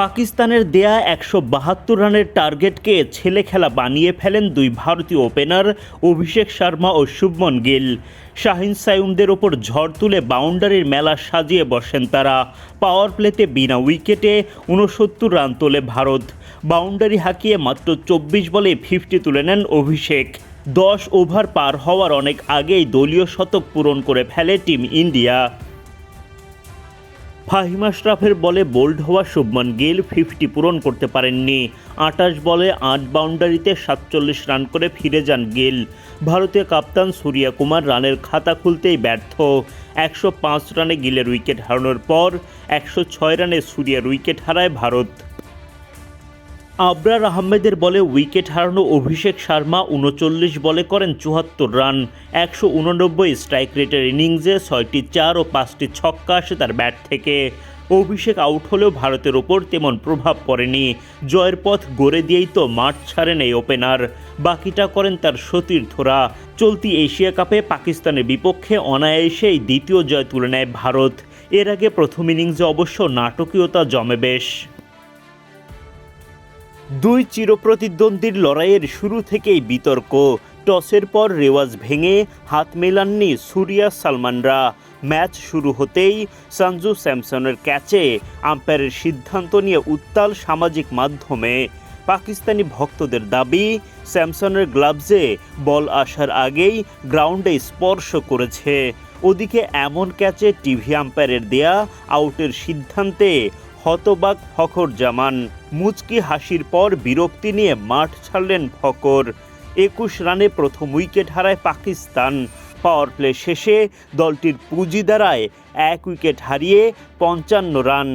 পাকিস্তানের দেয়া একশো বাহাত্তর রানের টার্গেটকে ছেলে খেলা বানিয়ে ফেলেন দুই ভারতীয় ওপেনার অভিষেক শর্মা ও শুভমন গিল। শাহিন সাইমদের ওপর ঝড় তুলে বাউন্ডারির মেলা সাজিয়ে বসেন তারা। পাওয়ার প্লেতে বিনা উইকেটে উনসত্তর রান তোলে ভারত। বাউন্ডারি হাঁকিয়ে মাত্র চব্বিশ বলে ফিফটি তুলে নেন অভিষেক। দশ ওভার পার হওয়ার অনেক আগেই দলীয় শতক পূরণ করে ফেলে টিম ইন্ডিয়া। ফাহিম শ্রাফের বলে বোল্ড হওয়া শুভমান গিল ফিফটি পূরণ করতে পারেননি। আটাশ বলে আট বাউন্ডারিতে সাতচল্লিশ রান করে ফিরে যান গিল। ভারতীয় কাপ্তান সূর্যা কুমার রানের খাতা খুলতেই ব্যর্থ। একশো পাঁচ রানে গিলের উইকেট হারানোর পর একশো ছয় রানে সূর্যার উইকেট হারায় ভারত। আবরার আহমেদের বলে উইকেট হারানো অভিষেক শর্মা উনচল্লিশ বলে করেন চুয়াত্তর রান। একশো উননব্বই স্ট্রাইক রেটের ইনিংসে ছয়টি চার ও পাঁচটি ছক্কা আসে তার ব্যাট থেকে। অভিষেক আউট হলেও ভারতের ওপর তেমন প্রভাব পড়েনি। জয়ের পথ গড়ে দিয়েই তো মাঠ ছাড়েন এই ওপেনার বাকিটা করেন তার সতীর্থরা চলতি এশিয়া কাপে পাকিস্তানের বিপক্ষে অনায়াসেই দ্বিতীয় জয় তুলে নেয় ভারত। এর আগে প্রথম ইনিংসে অবশ্য নাটকীয়তা জমে বেশ। দুই চিরপ্রতিদ্বন্দ্বীর লড়াইয়ের শুরু থেকেই বিতর্ক। টসের পর রেওয়াজ ভেঙে হাত মেলাননি সুরিয়া সালমানরা। ম্যাচ শুরু হতেই সঞ্জু স্যামসনের ক্যাচে আম্পায়ারের সিদ্ধান্ত নিয়ে উত্তাল সামাজিক মাধ্যমে। পাকিস্তানি ভক্তদের দাবি, স্যামসনের গ্লাভসে বল আসার আগেই গ্রাউন্ডে স্পর্শ করেছে। ওদিকে এমন ক্যাচে টিভি আম্পায়ারের দেয়া আউটের সিদ্ধান্তে হতবাক ফখর জামান। মুচকি হাসির পর বিরক্তি নিয়ে মাঠ ছাড়লেন ফকর একুশ রানে প্রথম উইকেট হারায় পাকিস্তান। পাওয়ার প্লে শেষে দলটির পুঁজি দ্বারায় এক উইকেট হারিয়ে পঞ্চান্ন রান।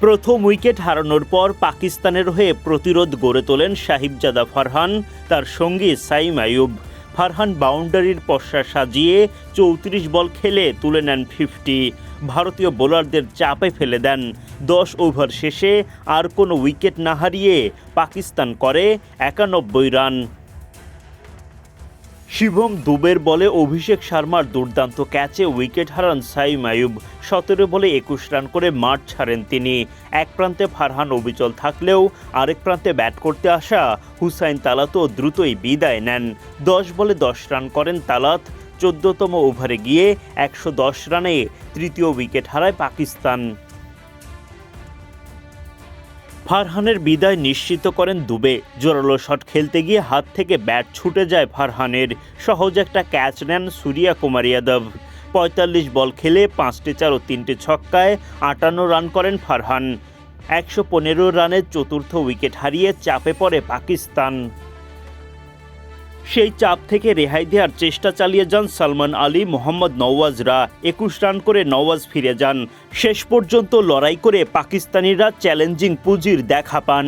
প্রথম উইকেট হারানোর পর পাকিস্তানের হয়ে প্রতিরোধ গড়ে তোলেন সাহিবজাদা ফারহান, তার সঙ্গী সাইম আয়ুব ফারহান বাউন্ডারির পশ্চা সাজিয়ে চৌত্রিশ বল খেলে তুলে নেন ফিফটি। ভারতীয় বোলারদের চাপে ফেলে দেন। দশ ওভার শেষে আর কোনো উইকেট না হারিয়ে পাকিস্তান করে একানব্বই রান। শিবম দুবের বলে অভিষেক শর্মার দুর্দান্ত ক্যাচে উইকেট হারান সাইম আয়ুব সতেরো বলে একুশ রান করে মাঠ ছাড়েন তিনি। এক প্রান্তে ফারহান অবিচল থাকলেও আরেক প্রান্তে ব্যাট করতে আসা হুসাইন তালাতও দ্রুতই বিদায় নেন। দশ বলে দশ রান করেন তালাত। চোদ্দতম ওভারে গিয়ে একশো দশ রানে তৃতীয় উইকেট হারায় পাকিস্তান। ফারহানের বিদায় নিশ্চিত করেন দুবে। জোরালো শট খেলতে গিয়ে হাত থেকে ব্যাট ছুটে যায় ফারহানের। সহজ একটা ক্যাচ নেন সুরিয়া কুমার যাদব পঁয়তাল্লিশ বল খেলে পাঁচটি চার ও তিনটি ছক্কায় আটান্ন রান করেন ফারহান। একশো পনেরো রানের চতুর্থ উইকেট হারিয়ে চাপে পড়ে পাকিস্তান। সেই চাপ থেকে রেহাই দেওয়ার চেষ্টা চালিয়ে যান সালমান আলী মোহাম্মদ নওয়াজরা। একুশ রান করে নওয়াজ ফিরে যান। শেষ পর্যন্ত লড়াই করে পাকিস্তানিরা চ্যালেঞ্জিং পুঁজির দেখা পান।